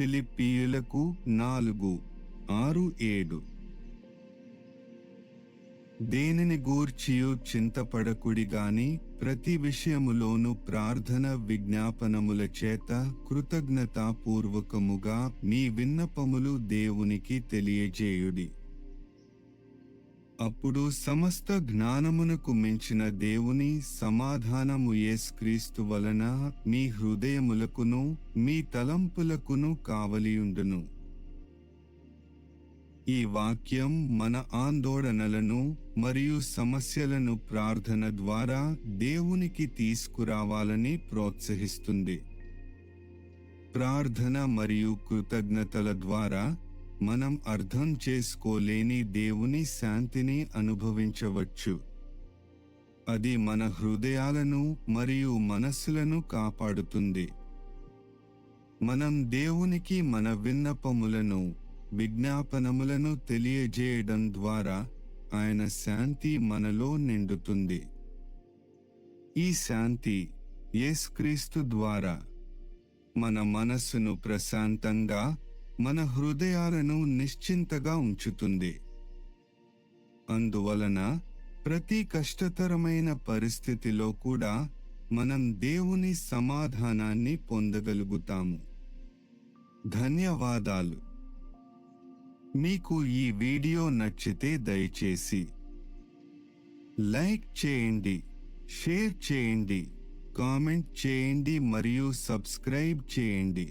ఫిలిప్పీయులకు నాలుగు ఆరు ఏడు. దేనిని గూర్చియు చింతపడకుడి గాని ప్రతి విషయములోను ప్రార్థన విజ్ఞాపనముల చేత కృతజ్ఞతాపూర్వకముగా మీ విన్నపములు దేవునికి తెలియజేయుడి. అప్పుడు సమస్త జ్ఞానమునకు మించిన దేవుని సమాధానము యేసుక్రీస్తు వలన మీ హృదయములకును మీ తలంపులకును కావలియుండును. ఈ వాక్యం మన ఆందోళనలను మరియు సమస్యలను ప్రార్థన ద్వారా దేవునికి తీసుకురావాలని ప్రోత్సహిస్తుంది. ప్రార్థన మరియు కృతజ్ఞతల ద్వారా మనం అర్థం చేసుకోలేని దేవుని శాంతిని అనుభవించవచ్చు. అది మన హృదయాలను మరియు మనస్సులను కాపాడుతుంది. మనం దేవునికి మన విన్నపములను విజ్ఞాపనములను తెలియజేయడం ద్వారా ఆయన శాంతి మనలో నిండుతుంది. ఈ శాంతి యేసుక్రీస్తు ద్వారా మన మనస్సును ప్రశాంతంగా మన హృదయాలను నిశ్చింతగా ఉంచుతుంది. అందువలన ప్రతి కష్టతరమైన పరిస్థితిలో కూడా మనం దేవుని సమాధానాన్ని పొందగలుగుతాము. ధన్యవాదాలు. మీకు ఈ వీడియో నచ్చితే దయచేసి లైక్ చేయండి షేర్ చేయండి కామెంట్ చేయండి మరియు సబ్స్క్రైబ్ చేయండి.